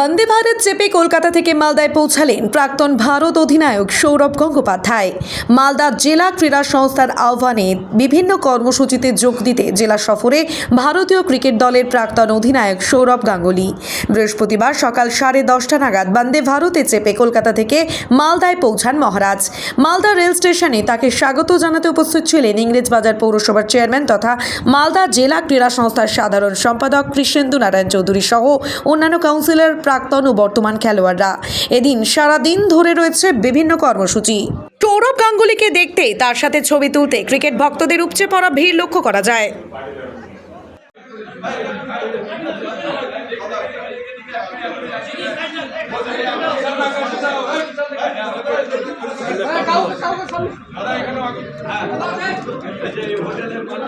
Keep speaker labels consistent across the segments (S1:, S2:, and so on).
S1: বন্দে ভারত চেপে কলকাতা থেকে মালদায় পৌঁছালেন প্রাক্তন ভারত অধিনায়ক সৌরভ গঙ্গোপাধ্যায়। মালদা জেলা ক্রীড়া সংস্থার আহ্বানে বিভিন্ন কর্মসূচিতে যোগ দিতে জেলা সফরে ভারতীয় ক্রিকেট দলের প্রাক্তন অধিনায়ক সৌরভ গাঙ্গুলি। বৃহস্পতিবার সকাল সাড়ে দশটা নাগাদ বন্দে ভারতে চেপে কলকাতা থেকে মালদায় পৌঁছান মহারাজ। মালদা রেল স্টেশনে তাকে স্বাগত জানাতে উপস্থিত ছিলেন ইংরেজবাজার পৌরসভার চেয়ারম্যান তথা মালদা জেলা ক্রীড়া সংস্থার সাধারণ সম্পাদক কৃষ্ণেন্দু নারায়ণ চৌধুরী সহ অন্যান্য কাউন্সিলর প্রাক্তন ও বর্তমান খেলোয়াড়রা। এদিন সারাদিন ধরে রয়েছে বিভিন্ন কর্মসূচি। সৌরভ গাঙ্গুলিকে দেখতে তার সাথে ছবি তুলতে ক্রিকেট ভক্তদের উপচে পড়া ভিড় লক্ষ্য করা যায়।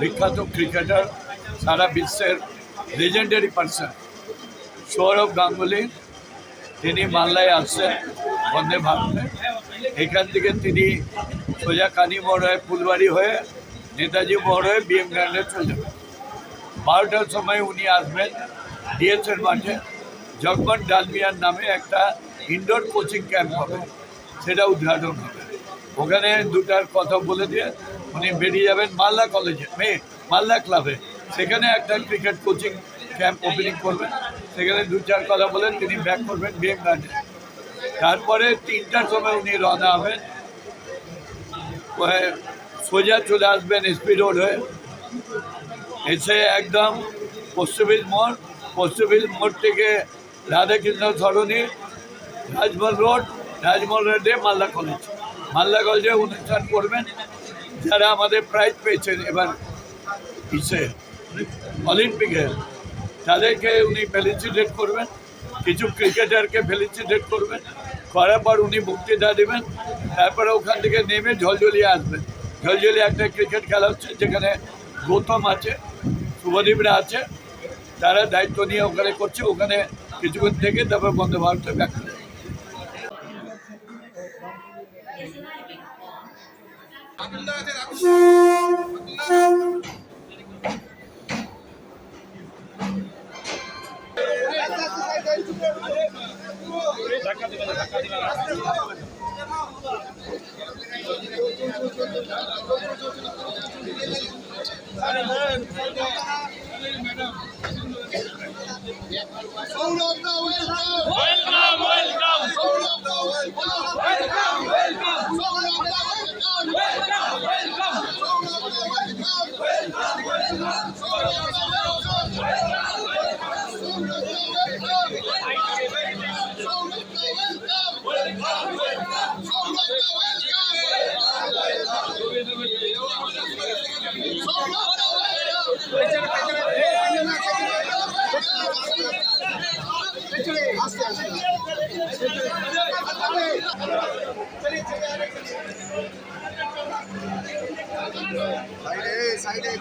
S2: বিখ্যাত ক্রিকেটার সারা বিশ্বের লেজেন্ডারি পার্সন সৌরভ গাঙ্গুলি। তিনি মাল্লায় আসছেন বন্দে ভারতে। এখান থেকে তিনি সোজা কানি মোড় হয়ে ফুলবাড়ি হয়ে নেতাজি মোড় হয়ে বিএম গ্রান্ডে চলে যাবেন বারোটার সময় উনি আসবেন ডিএসএর মাঠে। জগমন ডালমিয়ার নামে একটা ইনডোর কোচিং ক্যাম্প হবে। সেটা উদ্ঘাটন হবে। ওখানে দুটার কথা বলে দিয়ে উনি বেরিয়ে যাবেন মালদা কলেজে মেয়ে মালদা ক্লাবে সেখানে একটা ক্রিকেট কোচিং ক্যাম্প ওপেনিং করবেন। সেখানে দু চার কথা বলেন, তিনি ব্যাক করবেন বিএম গার্ডে তারপরে তিনটার সময় উনি রওনা হবেন। সোজা চলে আসবেন এসপি রোড হয়ে। এসে একদম পশ্চিমবিল মোড় পশ্চিমবিল মোড় থেকে রাধাকৃষ্ণ সরণি রাজমহল রোড, রাজমহল রোডে মালদা কলেজ। মালদা কলেজে অনুষ্ঠান করবেন। যারা আমাদের প্রাইজ পেয়েছেন এবার ইসে, অলিম্পিকে। তাদেরকে উনি ফেলিসিটেট করবেন, কিছু ক্রিকেটারকে ফেলিসিটেট করবেন, করার পর উনি বক্তৃতা দেবেন, তারপরে ওখান থেকে নেমে ঝলঝলিয়ে আসবেন। ঝলঝলিয়ে একটা ক্রিকেট খেলা হচ্ছে যেখানে গৌতম আছে, শুভদীপরা আছে, তারা দায়িত্ব নিয়ে ওখানে করছে, ওখানে কিছুক্ষণ থেকে তারপর বন্দে ভারতে ব্যাক। করে
S3: সাইডে সাইডে